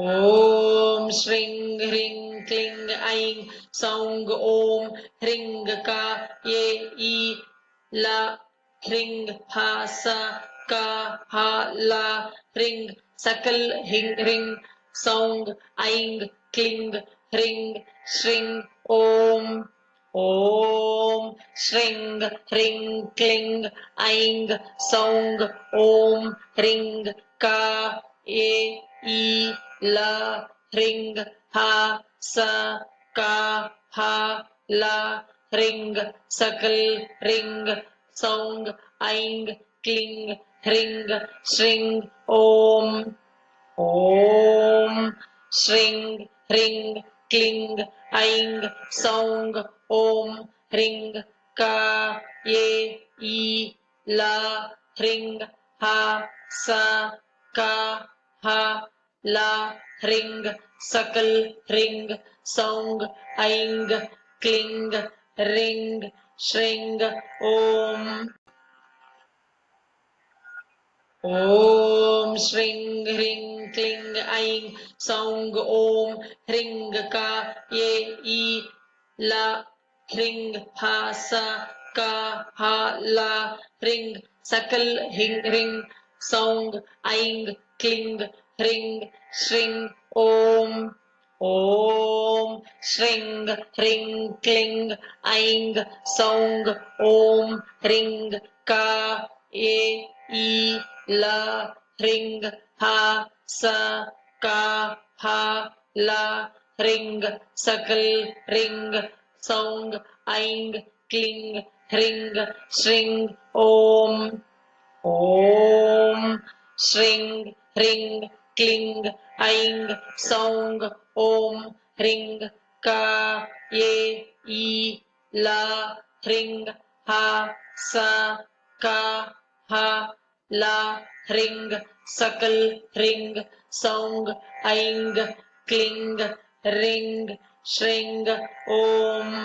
ॐ श्रीं ह्रीं क्लीं ऐं सौं ॐ ह्रीं का ये ई ला ह्रीं हा सा का हा ला ह्रीं सकल ह्रीं ह्रीं सौं ऐं क्लीं ह्रीं श्रीं ॐ ॐ श्रीं ह्रीं क्लीं ऐं सौं ॐ ह्रीं का ये ई la, ring, ha, sa, ka, ha, la, ring, circle ring, song, aing, cling, ring, string om, om, string ring, cling, aing, song, om, ring, ka, ye, e, la, ring, ha, sa, ka, ha, la, ring, suckle, ring, song, aing, cling, ring, shring, om. Om Shring Ring Kling Aing Song Om Ring Ka Ye E La Ring Ha Sa Ka Ha La Ring Sakal Ring Ring Song Aing Kling ह्रीं श्रीं ॐ ॐ श्रीं ह्रीं क्लीं ऐं सौं ॐ ह्रीं का ये ई ला ह्रीं हा सा का हा ला ह्रीं सकल ह्रीं सौं ऐं क्लीं ह्रीं श्रीं ॐ ॐ श्रीं ह्रीं क्लीं ऐं सौं ॐ ह्रीं का ये ई ला ह्रीं हा सा का हा ला ह्रीं सकल ह्रीं सौं ऐं क्लीं ह्रीं श्रीं ॐ